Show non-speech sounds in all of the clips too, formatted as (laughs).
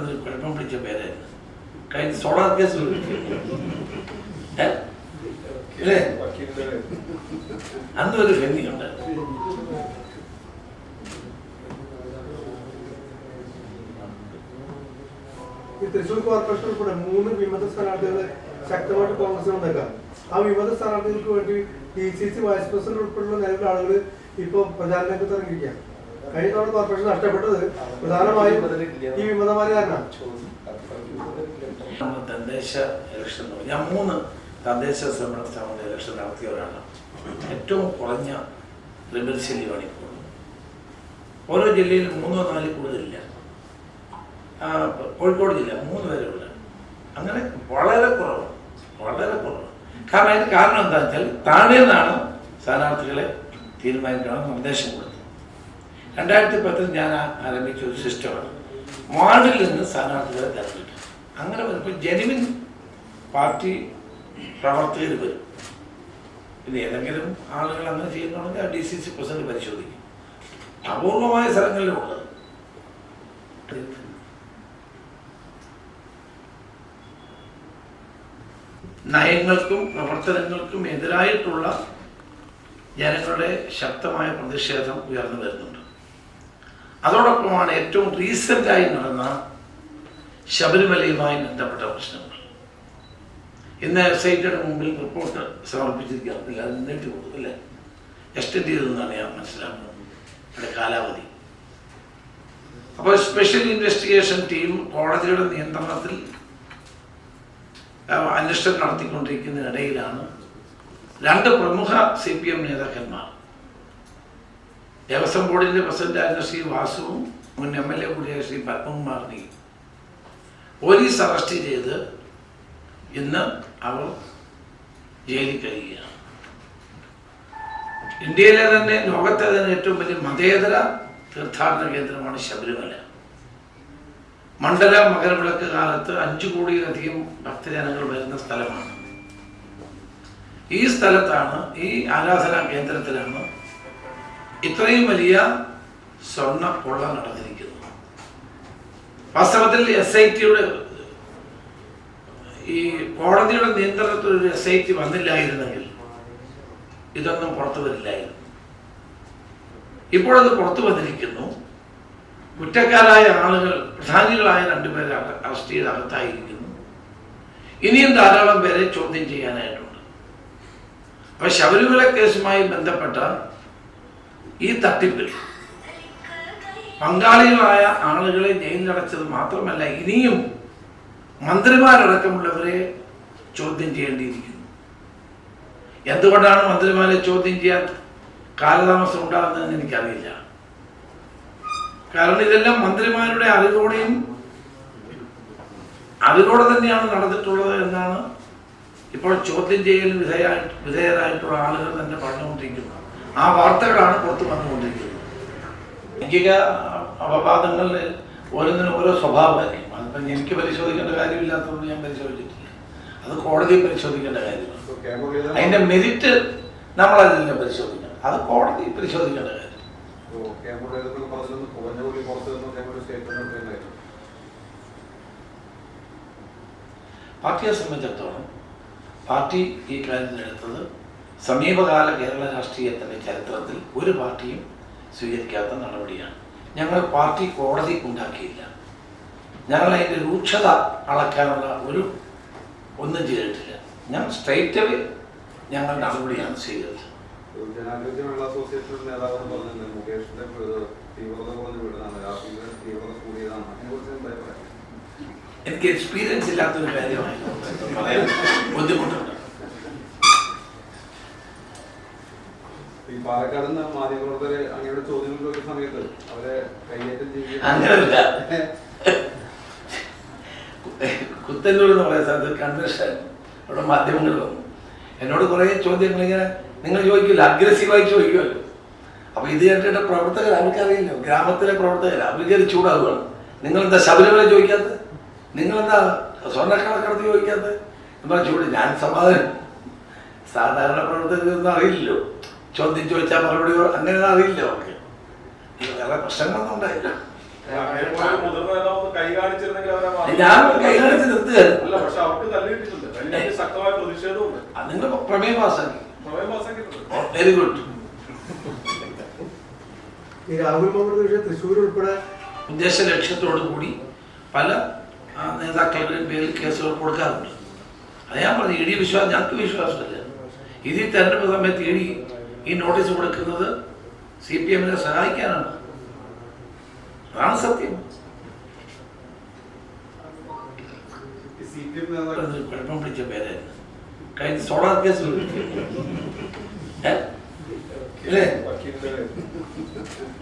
പറയുന്നത് കുഴപ്പം പിടിച്ച പേരായിരുന്നു കഴിഞ്ഞ സോളാർ കേസ് അന്ന് ഒരു ഫെന്നി ഉണ്ടായിരുന്നു ഈ തൃശ്ശൂർ കോർപ്പറേഷൻ ഉൾപ്പെടെ മൂന്ന് വിമത സ്ഥാനാർത്ഥികളെ ശക്തമായിട്ട് കോൺഗ്രസ് വന്നേക്കാം ആ വിമത സ്ഥാനാർത്ഥികൾക്ക് വേണ്ടി D C C vice president ഉൾപ്പെടെയുള്ള നിലവിലെ ആളുകൾ ഇപ്പൊ പ്രചാരണ ഇറങ്ങിയിരിക്കുകയാണ് കഴിഞ്ഞ തവണ കോർപ്പറേഷൻ നഷ്ടപ്പെട്ടത് പ്രധാനമായും ഈ വിമതമാര് കാരണമാണ് തദ്ദേശ ഇലക്ഷൻ ഞാൻ മൂന്ന് തദ്ദേശ സ്വയംഭരണ സ്ഥാപനത്തിൽ ഇലക്ഷൻ നടത്തിയവരാണ്. ഏറ്റവും കുറഞ്ഞ ശല്യമാണ് ഇപ്പോൾ. ഓരോ ജില്ലയിൽ മൂന്നോ നാല് കൂടുതലില്ല. കോഴിക്കോട് ജില്ല മൂന്ന് പേരേ ഉള്ളു. അങ്ങനെ വളരെ കുറവ് വളരെ കുറവ്. കാരണം അതിന് കാരണം എന്താ വെച്ചാൽ താഴെ നിന്നാണ് സ്ഥാനാർത്ഥികളെ തീരുമാനിക്കണം നിർദ്ദേശം കൊടുത്തത് രണ്ടായിരത്തി പത്തിൽ ഞാൻ ആരംഭിച്ച ഒരു സിസ്റ്റമാണ്. വാർഡിൽ നിന്ന് സ്ഥാനാർത്ഥികളെ തെരഞ്ഞെടുക്കും അങ്ങനെ വരുമ്പോൾ ജനുവിൻ പാർട്ടി പ്രവർത്തകർ വരും. പിന്നെ ഏതെങ്കിലും ആളുകൾ അങ്ങനെ ചെയ്യുന്നുണ്ടെങ്കിൽ ആ ഡി സി സി പ്രസിഡന്റ് പരിശോധിക്കും. അപൂർവമായ സ്ഥലങ്ങളിലുള്ളത് നയങ്ങൾക്കും പ്രവർത്തനങ്ങൾക്കും എതിരായിട്ടുള്ള ജനങ്ങളുടെ ശക്തമായ പ്രതിഷേധം ഉയർന്നു വരുന്നുണ്ട്. അതോടൊപ്പമാണ് ഏറ്റവും റീസെന്റായി നടന്ന ശബരിമലയുമായി ബന്ധപ്പെട്ട പ്രശ്നങ്ങൾ. ഇന്ന് എസ് ഐ ടിയുടെ മുമ്പിൽ റിപ്പോർട്ട് സമർപ്പിച്ചിരിക്കുന്നില്ല അത് നീട്ടി കൊടുക്കും അല്ലേ? എക്സ്റ്റെൻഡ് ചെയ്തെന്നാണ് ഞാൻ മനസ്സിലാക്കുന്നത്. അതിന്റെ കാലാവധി. അപ്പോൾ സ്പെഷ്യൽ ഇൻവെസ്റ്റിഗേഷൻ ടീം കോടതിയുടെ നിയന്ത്രണത്തിൽ അന്വേഷണം നടത്തിക്കൊണ്ടിരിക്കുന്നതിനിടയിലാണ് രണ്ട് പ്രമുഖ സി പി എം നേതാക്കന്മാർ ദേവസ്വം ബോർഡിന്റെ പ്രസിഡന്റായിരുന്ന ശ്രീ വാസുവും മുൻ എം എൽ എ കൂടിയായ ശ്രീ പത്മകുമാറിനെയും പോലീസ് അറസ്റ്റ് ചെയ്ത് ഇന്ന് അവർ ജയിലിൽ കഴിയുകയാണ്. ഇന്ത്യയിലെ തന്നെ ലോകത്തെ തന്നെ ഏറ്റവും വലിയ മതേതര തീർത്ഥാടന കേന്ദ്രമാണ് ശബരിമല. മണ്ഡല മകരവിളക്ക് കാലത്ത് അഞ്ചു കോടിയിലധികം ഭക്തജനങ്ങൾ വരുന്ന സ്ഥലമാണ്. ഈ സ്ഥലത്താണ് ഈ ആരാധനാ കേന്ദ്രത്തിലാണ് ഇത്രയും വലിയ സ്വർണ കൊള്ള നടന്നിരിക്കുന്നു. വാസ്തവത്തിൽ എസ് ഐ ടിയുടെ ഈ കോടതിയുടെ നിയന്ത്രണത്തിൽ ഒരു എസ് ഐ ടി വന്നില്ലായിരുന്നെങ്കിൽ ഇതൊന്നും പുറത്തു വരില്ലായിരുന്നു. ഇപ്പോഴത് പുറത്തു വന്നിരിക്കുന്നു. കുറ്റക്കാരായ ആളുകൾ പ്രധാനികളായ രണ്ടുപേരെ അറസ്റ്റ് ചെയ്ത് അകത്തായിരിക്കുന്നു. ഇനിയും ധാരാളം പേരെ ചോദ്യം ചെയ്യാനായിട്ടുണ്ട്. അപ്പൊ ശബരിമല കേസുമായി ബന്ധപ്പെട്ട ഈ തട്ടിപ്പിൽ പങ്കാളികളായ ആളുകളെ ജയിലിലടച്ചത് മാത്രമല്ല ഇനിയും മന്ത്രിമാരടക്കമുള്ളവരെ ചോദ്യം ചെയ്യേണ്ടിയിരിക്കുന്നു. എന്തുകൊണ്ടാണ് മന്ത്രിമാരെ ചോദ്യം ചെയ്യാൻ കാലതാമസം ഉണ്ടാകുന്നതെന്ന് എനിക്കറിയില്ല. കാരണം ഇതെല്ലാം മന്ത്രിമാരുടെ അറിവോടെയും അതിലൂടെ തന്നെയാണ് നടന്നിട്ടുള്ളത് എന്നാണ് ഇപ്പോൾ ചോദ്യം ചെയ്യൽ വിധേയ വിധേയരായിട്ടുള്ള ആളുകൾ തന്നെ പറഞ്ഞുകൊണ്ടിരിക്കുന്നത്. ആ വാർത്തകളാണ് പുറത്തു വന്നുകൊണ്ടിരിക്കുന്നത്. ലൈംഗിക അപവാദങ്ങളിൽ ഓരോന്നിനും ഓരോ സ്വഭാവമായിരിക്കും. അതിപ്പം എനിക്ക് പരിശോധിക്കേണ്ട കാര്യമില്ലാത്തതുകൊണ്ട് ഞാൻ പരിശോധിച്ചിട്ടില്ല. അത് കോടതി പരിശോധിക്കേണ്ട കാര്യമാണ്. അതിന്റെ മെരിറ്റ് അതിനെ പരിശോധിക്കണം. അത് കോടതി പരിശോധിക്കേണ്ട കാര്യം. പാർട്ടിയെ സംബന്ധിച്ചിടത്തോളം പാർട്ടി ഈ കാര്യത്തിലെടുത്തത് സമീപകാല കേരള രാഷ്ട്രീയത്തിന്റെ ചരിത്രത്തിൽ ഒരു പാർട്ടിയും സ്വീകരിക്കാത്ത നടപടിയാണ്. ഞങ്ങൾ പാർട്ടി കോടതി ഉണ്ടാക്കിയില്ല. ഞങ്ങൾ അതിന്റെ രൂക്ഷത അളക്കാനുള്ള ഒരു ഒന്നും ചെയ്തിട്ടില്ല. ഞാൻ സ്ട്രൈറ്റ് ഞങ്ങൾ നടപടിയാണ് സ്വീകരിച്ചത്. ജനാധിപത്യ മഹിളാ അസോസിയേഷൻ നേതാവ് പറഞ്ഞിട്ടുണ്ട് മുകേഷിന്റെ വീട് തീവ്രത കുറഞ്ഞ വീടാണ് രാഷ്ട്രീയ തീവ്രത കൂടിയതാണ്. അതിനെക്കുറിച്ച് എന്താ പറയുക എനിക്ക് എക്സ്പീരിയൻസ് ഇല്ലാത്തൊരു കാര്യമായിരുന്നു പറയാൻ ബുദ്ധിമുട്ടുണ്ട് ഈ പാലക്കാട് നിന്ന് മാധ്യമപ്രവർത്തകരെ അങ്ങയുടെ ചോദ്യങ്ങൾ ചോദിച്ച സമയത്ത് അവരെ കൈയേറ്റം അങ്ങനല്ല. (laughs) കുത്തന്നൂർ എന്ന് പറയുന്ന സ്ഥലത്ത് കൺവെൻഷൻ അവിടെ മാധ്യമങ്ങൾ വന്നു. എന്നോട് കുറേ ചോദ്യങ്ങൾ ഇങ്ങനെ നിങ്ങൾ ചോദിക്കില്ല അഗ്രസീവായി ചോദിക്കുമല്ലോ. അപ്പൊ ഇത് കേട്ടിട്ട് പ്രവർത്തകർ അവർക്കറിയില്ല ഗ്രാമത്തിലെ പ്രവർത്തകർ അവർക്ക് അത് ചൂടാവുകയാണ് നിങ്ങളെന്താ ശബരിമല ചോദിക്കാത്തത്? നിങ്ങളെന്താ സ്വർണക്കണക്കടത്ത് ചോദിക്കാത്തത്? എന്താ ചൂട്. ഞാൻ സമാധാനം. സാധാരണ പ്രവർത്തകർക്കൊന്നും അറിയില്ലല്ലോ. ചോദ്യം ചോദിച്ചാൽ മറുപടി അങ്ങനെ അറിയില്ല അവർക്ക് വേറെ പ്രശ്നങ്ങളൊന്നും ഉണ്ടായില്ല. ഞാൻ കൈകാണിച്ച് നിർത്തുകയായിരുന്നു അതിന്റെ പ്രമേയ പാസ്സാക്കി. വെരി ഗുഡ് ഈ രാഹുൽ തൃശ്ശൂർ ഉൾപ്പെടെ ഉദ്ദേശ ലക്ഷ്യത്തോടു കൂടി പല നേതാക്കളുടെയും പേരിൽ കേസുകൾ കൊടുക്കാറുണ്ട് അത് ഞാൻ പറഞ്ഞു ഇ ഡി വിശ്വാസം ഞങ്ങൾക്ക് വിശ്വാസമില്ല. ഇത് തെരഞ്ഞെടുപ്പ് സമയത്ത് ഇ ഡി നോട്ടീസ് കൊടുക്കുന്നത് സി പി എമ്മിനെ സഹായിക്കാനാണ്. അതാണ് സത്യം. ഈ കുഴപ്പം പിടിച്ച പേരായിരുന്നു കഴിഞ്ഞ സോളാർ കേസ് വക്കീലിന്റെ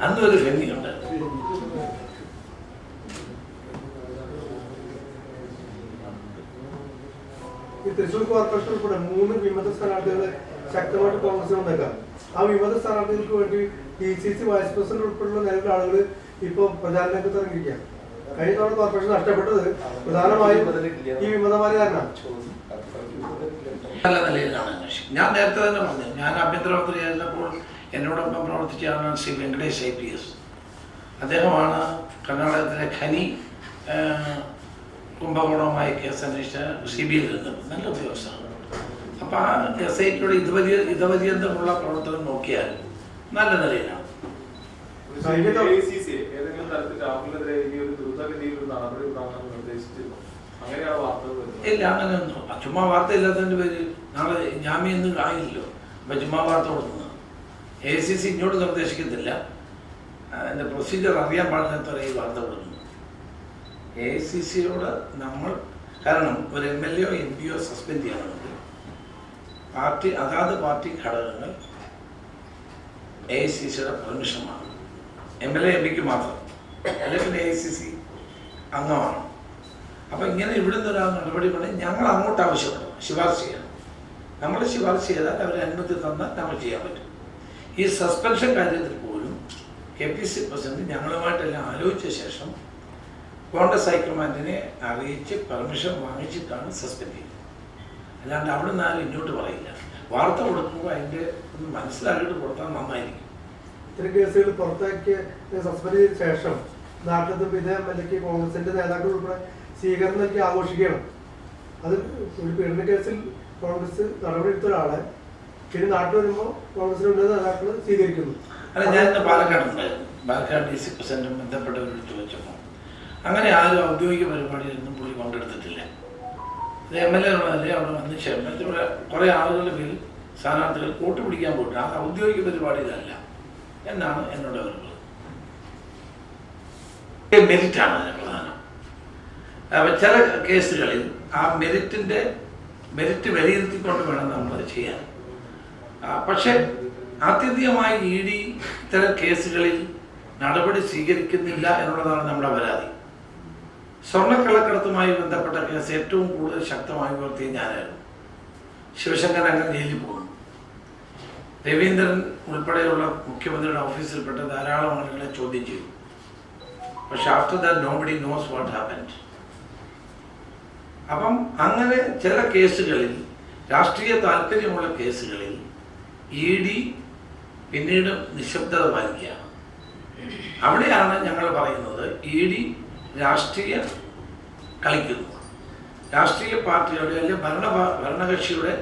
അന്ന് ഒരു ഈ തൃശ്ശൂർ കോർപ്പറേഷൻ ഉൾപ്പെടെ മൂന്ന് വിമത സ്ഥാനാർത്ഥികൾ ശക്തമായിട്ട് കോൺഗ്രസ് വന്നേക്കാം. ആ വിമത സ്ഥാനാർത്ഥികൾക്ക് വേണ്ടി D C C vice president ഉൾപ്പെടെയുള്ള നിലവിലെ ആളുകൾ ഇപ്പൊ പ്രചാരണ രംഗത്ത് ഇറങ്ങിയിരിക്കുകയാണ്. കഴിഞ്ഞ തവണ കോർപ്പറേഷൻ നഷ്ടപ്പെട്ടത് പ്രധാനമായും ഈ വിമതമാര് കാരണമാണ് നല്ല നിലയിലാണ് അന്വേഷിക്കുന്നത് ഞാൻ നേരത്തെ തന്നെ പറഞ്ഞു ഞാൻ ആഭ്യന്തരമന്ത്രിയായിരുന്നപ്പോൾ എന്നോടൊപ്പം പ്രവർത്തിച്ചതാണ് Shri Venkatesh I P S. അദ്ദേഹമാണ് കർണാടകത്തിലെ ഖനി കുംഭകോണവുമായി കേസ് അന്വേഷിച്ച സി ബി ഇരുന്നത് നല്ല ഉദ്യോഗസ്ഥനാണ്. അപ്പം ആ എസ് ഐ ടിയുടെ ഇതുവരിയ ഇതപര്യന്തമുള്ള പ്രവർത്തനം നോക്കിയാൽ നല്ല നിലയിലാണ്. ഇല്ല അങ്ങനെ ഒന്നും ചുമ്മാ വാർത്ത ഇല്ലാത്തതിന്റെ പേര് നാളെ ജാമ്യൊന്നും ആയില്ലല്ലോ. അപ്പം ചുമ്മാ വാർത്ത കൊടുക്കുന്നത് എ സി സി ഇങ്ങോട്ട് നിർദ്ദേശിക്കത്തില്ല. അതിന്റെ പ്രൊസീജിയർ അറിയാൻ പാടില്ലാത്തവരെ ഈ വാർത്ത കൊടുക്കുന്നു. എ സി സിയോട് നമ്മൾ കാരണം ഒരു എം എൽ എയോ എം പിയോ സസ്പെൻഡ് ചെയ്യണമെങ്കിൽ പാർട്ടി അതാത് പാർട്ടി ഘടകങ്ങൾ എ ഐ സി സിയുടെ പെർമിഷൻ വേണം എം എൽ എ എം പിക്ക് മാത്രം. അല്ലെങ്കിൽ എ സി സി അംഗമാണ്. അപ്പം ഇങ്ങനെ ഇവിടുന്ന് ഒരാൾ നടപടി പണി ഞങ്ങൾ അങ്ങോട്ട് ആവശ്യപ്പെടും. ശുപാർശ ചെയ്യണം നമ്മൾ ശുപാർശ ചെയ്താൽ അവർ അനുമതി തന്നാൽ നമ്മൾ ചെയ്യാൻ പറ്റും. ഈ സസ്പെൻഷൻ കാര്യത്തിൽ പോലും കെ പി സി പ്രസിഡന്റ് ഞങ്ങളുമായിട്ടെല്ലാം ആലോചിച്ച ശേഷം കോൺഗ്രസ് ഹൈക്കമാൻഡിനെ അറിയിച്ച് പെർമിഷൻ വാങ്ങിച്ചിട്ടാണ് സസ്പെൻഡ് ചെയ്യുന്നത്. അല്ലാണ്ട് അവിടെ നിന്ന് ആരും ഇങ്ങോട്ട് പറയില്ല. വാർത്ത കൊടുക്കുമ്പോൾ അതിന്റെ ഒന്ന് മനസ്സിലാക്കിയിട്ട് കൊടുത്താൽ നന്നായിരിക്കും. ഇത്തരം കേസുകൾ പുറത്താക്കിയ സസ്പെൻഡ് ചെയ്ത ശേഷം നാട്ടിലത്തും ഇതേ എക്ക് കോൺഗ്രസിന്റെ നേതാക്കൾ ഉൾപ്പെടെ സ്വീകരണം നൽകി ആഘോഷിക്കണം അത് ഒരു പീഡന കേസിൽ കോൺഗ്രസ് നടപടിയെടുത്ത ഒരാളെ പിന്നെ നാട്ടിൽ വരുമ്പോൾ കോൺഗ്രസിന്റെ നേതാക്കൾ സ്വീകരിക്കുന്നു. അല്ല ഞാൻ ഇന്ന് പാലക്കാടുണ്ടായിരുന്നു പാലക്കാട് ഡി സി പ്രസിഡന്റും ബന്ധപ്പെട്ടവരോട് ചോദിച്ചപ്പോൾ അങ്ങനെ ആരും ഔദ്യോഗിക പരിപാടിയിലൊന്നും പുള്ളി പങ്കെടുത്തിട്ടില്ല. ഇത് എം എൽ എ ഉള്ളതല്ലേ അവിടെ വന്ന് ചേർന്നിട്ട് ഇവിടെ കുറേ ആളുകളുടെ പേരിൽ സ്ഥാനാർത്ഥികൾ കൂട്ടു പിടിക്കാൻ പോയിട്ട് ആ ഔദ്യോഗിക പരിപാടി ഇതല്ല. എന്നാണ് എന്നോട് അവർ മെറിറ്റാണ് അതിന് പ്രധാനം. അപ്പം ചില കേസുകളിൽ ആ മെറിറ്റിന്റെ മെറിറ്റ് വിലയിരുത്തിക്കൊണ്ട് വേണം നമ്മൾ ചെയ്യാൻ. പക്ഷെ ആത്യന്തികമായി ഇ ഡി ഇത്തരം കേസുകളിൽ നടപടി സ്വീകരിക്കുന്നില്ല എന്നുള്ളതാണ് നമ്മുടെ പരാതി. സ്വർണക്കള്ളക്കടത്തുമായി ബന്ധപ്പെട്ട കേസ് ഏറ്റവും കൂടുതൽ ശക്തമായി ഉയർത്തിയ ഞാനായിരുന്നു. ശിവശങ്കർ അങ്ങനെ ജയിലിൽ പോകുന്നു രവീന്ദ്രൻ ഉൾപ്പെടെയുള്ള മുഖ്യമന്ത്രിയുടെ ഓഫീസിൽപ്പെട്ട ധാരാളം ആളുകളെ ചോദ്യം ചെയ്തു. പക്ഷെ after that nobody knows what happened അപ്പം അങ്ങനെ ചില കേസുകളിൽ രാഷ്ട്രീയ താല്പര്യമുള്ള കേസുകളിൽ ഇ ഡി പിന്നീട് നിശബ്ദത പാലിക്കുകയാണ്. അവിടെയാണ് ഞങ്ങൾ പറയുന്നത് ഇ ഡി രാഷ്ട്രീയ കളിക്കുന്നു. രാഷ്ട്രീയ പാർട്ടിയുടെ അല്ലെങ്കിൽ ഭരണ ഭരണകക്ഷിയുടെ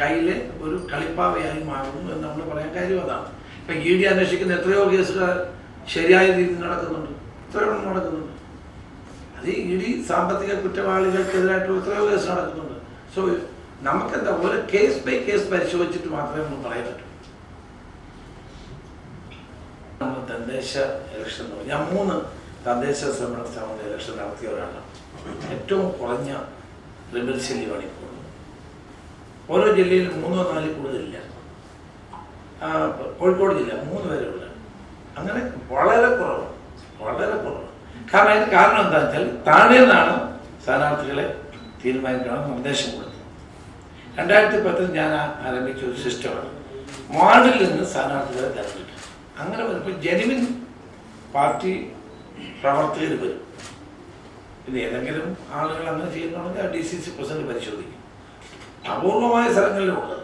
കയ്യിലെ ഒരു കളിപ്പാവയായി മാറുന്നു എന്ന് നമ്മൾ പറയാൻ കാര്യം അതാണ്. ഇപ്പം ഇ ഡി അന്വേഷിക്കുന്ന എത്രയോ കേസുകൾ ശരിയായ രീതിയിൽ നടക്കുന്നുണ്ട്. എത്രയോ നടക്കുന്നുണ്ട്. അത് ഇ ഡി സാമ്പത്തിക കുറ്റവാളികൾക്കെതിരായിട്ടുള്ള എത്രയോ കേസ് നടക്കുന്നുണ്ട്. സോ നമുക്കെന്താ ഒരു കേസ് ബൈ കേസ് പരിശോധിച്ചിട്ട് മാത്രമേ നമ്മൾ പറയാൻ പറ്റൂ. നമ്മൾ തദ്ദേശ ഇലക്ഷൻ ഞാൻ മൂന്ന് തദ്ദേശ സ്വയംഭരണ സ്ഥാപനത്തിൽ ഇലക്ഷൻ നടത്തിയവരാണ്. ഏറ്റവും കുറഞ്ഞ റിബൽ ശല്യമാണ് ഇപ്പോൾ ഓരോ ജില്ലയിൽ മൂന്നോ നാല് കൂടുതലില്ല. കോഴിക്കോട് ജില്ല മൂന്ന് പേരെ ഉള്ളൂ. അങ്ങനെ വളരെ കുറവ് വളരെ കുറവ്. കാരണം അതിന് കാരണം എന്താ വെച്ചാൽ താഴെ നിന്നാണ് സ്ഥാനാർത്ഥികളെ തീരുമാനിക്കണം നിർദ്ദേശം കൊടുത്തത്. രണ്ടായിരത്തി പത്തിൽ ഞാൻ ആരംഭിച്ച ഒരു സിസ്റ്റമാണ്. വാർഡിൽ നിന്ന് സ്ഥാനാർത്ഥികളെ തിരഞ്ഞെടുക്കും അങ്ങനെ വരുമ്പോൾ ജനുവിൻ പാർട്ടി പ്രവർത്തകർ വരും. ഇത് ഏതെങ്കിലും ആളുകൾ അങ്ങനെ ചെയ്യുന്നുണ്ടെങ്കിൽ ആ ഡി സി സി പ്രസിഡന്റ് പരിശോധിക്കും. അപൂർവമായ സ്ഥലങ്ങളിലും ഉള്ളത്